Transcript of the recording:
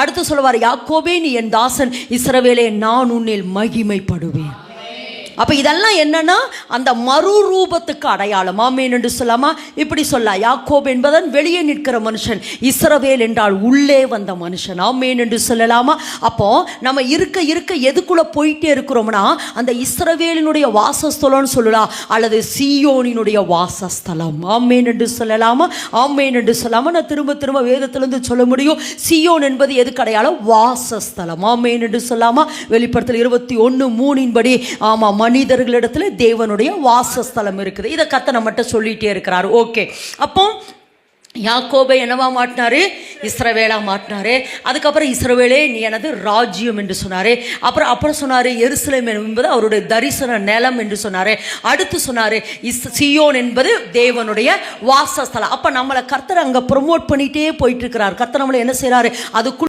அடுத்து சொல்லுவார் யாக்கோபே நீ என் தாசன். இஸ்ரவேலே நான் உன்னில் மகிமைப்படுவேன். அப்போ இதெல்லாம் என்னன்னா அந்த மறுரூபத்துக்கு அடையாளம். ஆமேன் என்று சொல்லாமா? இப்படி சொல்ல யாக்கோப் என்பதன் வெளியே நிற்கிற மனுஷன் இஸ்ரவேல் என்றால் உள்ளே வந்த மனுஷன். ஆமேன் என்று சொல்லலாமா? அப்போ நம்ம இருக்க இருக்க எதுக்குள்ள போயிட்டே இருக்கிறோம்னா அந்த இஸ்ரவேலினுடைய வாசஸ்தலம்னு சொல்லலாம் அல்லது சியோனினுடைய வாசஸ்தலம். ஆமேன் என்று சொல்லலாமா? ஆமேன் என்று சொல்லாமா? நான் திரும்ப திரும்ப வேதத்திலிருந்து சொல்ல முடியும். சியோன் என்பது எது அடையாளம்? வாசஸ்தலம். ஆமேன் என்று சொல்லாமா? வெளிப்படத்தில் இருபத்தி ஒன்று மூணின்படி. ஆமாம் மனிதர்களிடத்துல தேவனுடைய வாசஸ்தலம் இருக்குது. இதை கத்த நம்மகிட்ட சொல்லிட்டே இருக்கிறாரு. ஓகே. அப்போ யாக்கோபை என்னவா மாட்டினாரு? இஸ்ரவேலா மாட்டினாரு. அதுக்கப்புறம் இஸ்ரவேலே நீ எனது ராஜ்யம் என்று சொன்னாரு. அப்புறம் அப்புறம் சொன்னாரு எருசலேம் என்பது அவருடைய தரிசன நிலம் என்று சொன்னாரு. அடுத்து சொன்னாரு இஸ் சியோன் என்பது தேவனுடைய வாசஸ்தலம். அப்ப நம்மளை கர்த்தர் அங்க ப்ரொமோட் பண்ணிட்டே போயிட்டு இருக்கிறார். கர்த்தர் நம்மளை என்ன செய்றாரு? அதுக்குள்ள